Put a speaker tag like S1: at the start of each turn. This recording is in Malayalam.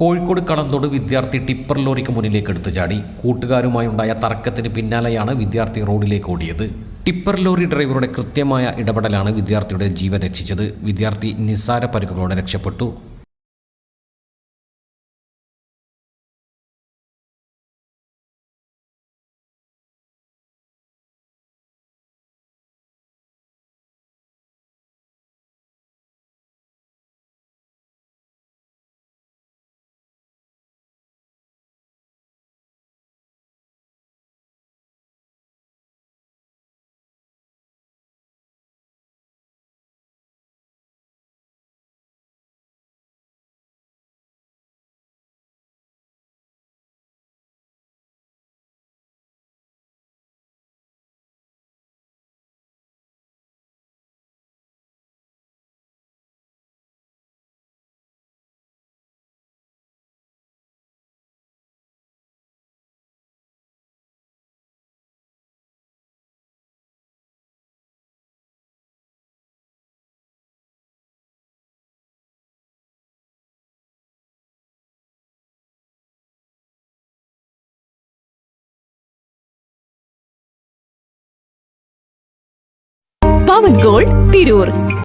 S1: കോഴിക്കോട് കളന്തോട് വിദ്യാർത്ഥി ടിപ്പർ ലോറിക്ക് മുന്നിലേക്ക് എടുത്തു ചാടി. കൂട്ടുകാരുമായുണ്ടായ തർക്കത്തിന് പിന്നാലെയാണ് വിദ്യാർത്ഥി റോഡിലേക്ക് ഓടിയത്. ടിപ്പർ ലോറി ഡ്രൈവറുടെ കൃത്യമായ ഇടപെടലാണ് വിദ്യാർത്ഥിയുടെ ജീവൻ രക്ഷിച്ചത്. വിദ്യാർത്ഥി നിസ്സാര പരിക്കുകളോടെ രക്ഷപ്പെട്ടു.
S2: പവൻ ഗോൾഡ് തിരൂർ.